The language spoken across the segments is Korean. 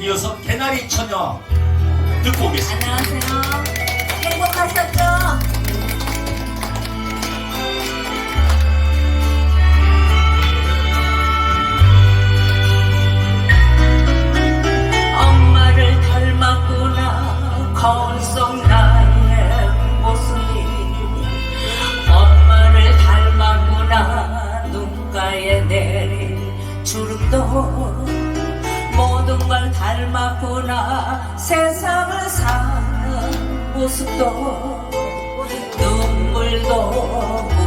이어서 개나리 처녀 듣고 오겠습니다. 안녕하세요. 행복하셨죠? 엄마를 닮았구나 거울 속 나의 모습이 엄마를 닮았구나 눈가에 내린 주름도 모든 걸 닮았구나. 세상을 사는 모습도 눈물도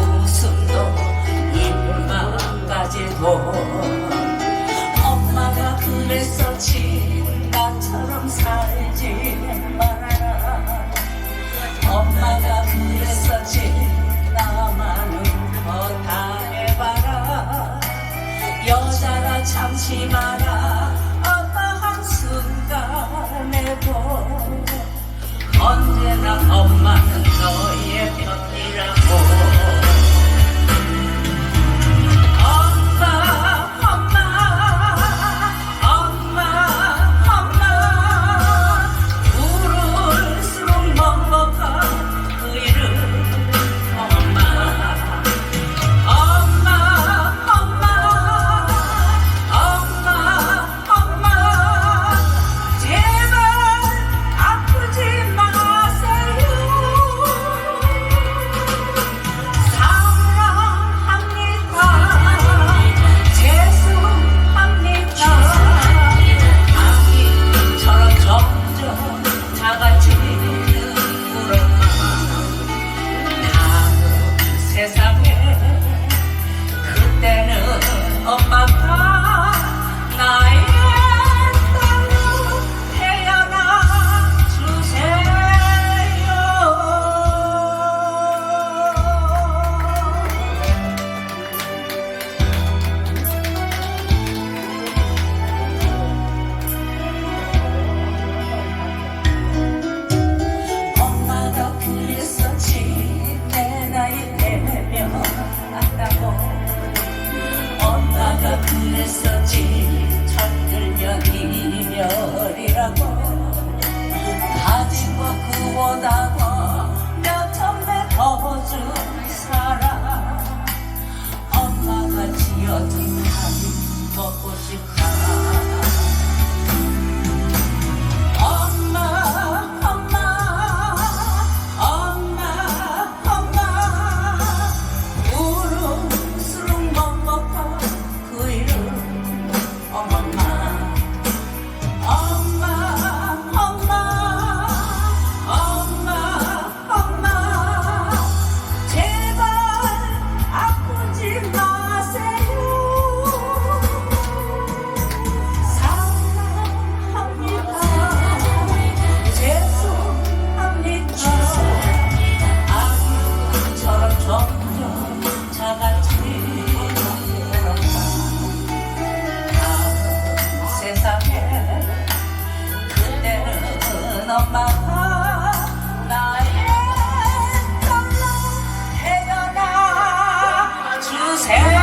Santa's hair.